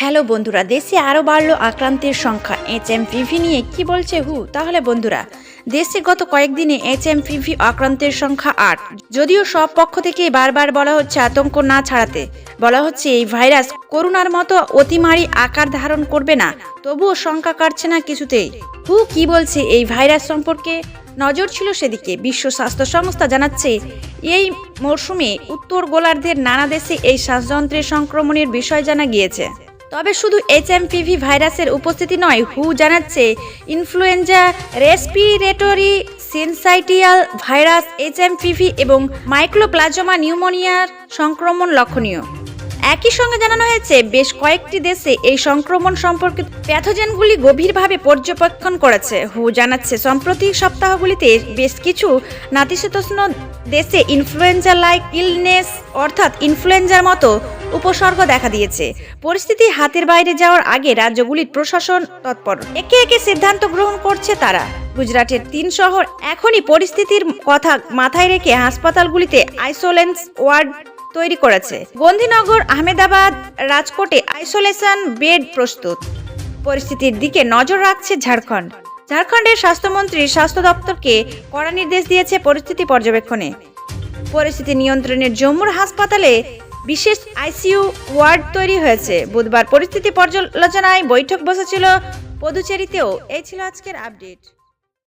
Hello বন্ধুরা, দেশে আরও বাড়লো আক্রান্তের সংখ্যা। এইচ এম পিভি নিয়ে কি বলছে হু? তাহলে বন্ধুরা, দেশে গত কয়েকদিনে এইচ এম পিভি আক্রান্তের সংখ্যা আট। যদিও সব পক্ষ থেকে বারবার বলা হচ্ছে আতঙ্ক না ছাড়াতে। বলা হচ্ছে এই ভাইরাস করোনার মতো অতিমারি আকার ধারণ করবে না। তবুও শঙ্কা কাটছে না কিছুতেই। হু, কি বলছে এই ভাইরাস সম্পর্কে? নজর ছিল সেদিকে। বিশ্ব স্বাস্থ্য সংস্থা জানাচ্ছে, এই মরশুমে উত্তর গোলার্ধের নানা দেশে এই শ্বাসযন্ত্রের সংক্রমণের বিষয় জানা গিয়েছে। তবে শুধু এইচ এইচএমপিভি ভাইরাসের উপস্থিতি নয়, হু জানাচ্ছে influenza respiratory syncytial virus H HMPV এবং মাইক্রোপ্লাজমা নিউমোনিয়ার সংক্রমণ লক্ষণীয়। একই সঙ্গে জানানো হয়েছে, বেশ কয়েকটি দেশে এই সংক্রমণ সম্পর্কিত প্যাথোজেনগুলি গভীরভাবে পর্যবেক্ষণ করেছে। হু জানাচ্ছে, সম্প্রতি সপ্তাহগুলিতে বেশ কিছু নাতিশীতোষ্ণ দেশে ইনফ্লুয়েঞ্জা লাইক ইলনেস অর্থাৎ ইনফ্লুয়েঞ্জার মতো উপসর্গ দেখা দিয়েছে। পরিস্থিতি হাতের বাইরে যাওয়ার আগে রাজ্যগুলির প্রশাসন তৎপর। একে একে সিদ্ধান্ত গ্রহণ করছে তারা। গুজরাটের তিন শহর এখনই পরিস্থিতির কথা মাথায় রেখে হাসপাতালগুলিতে আইসোলেন্স ওয়ার্ড তৈরি করেছে। গান্ধীনগর, আহমেদাবাদ, রাজকোটে আইসোলেশন বেড প্রস্তুত। পরিস্থিতির দিকে নজর রাখছে ঝাড়খণ্ড। ঝাড়খণ্ডের স্বাস্থ্যমন্ত্রী, স্বাস্থ্য দপ্তরকে কড়া নির্দেশ দিয়েছে পরিস্থিতি পর্যবেক্ষণে। পরিস্থিতি নিয়ন্ত্রণের জম্মুর হাসপাতালে বিশেষ আইসিইউ ওয়ার্ড তৈরি হয়েছে। বুধবার পরিস্থিতি পর্যালোচনায় বৈঠক বসেছিল পদুচেরিতেও। এই ছিল আজকের আপডেট।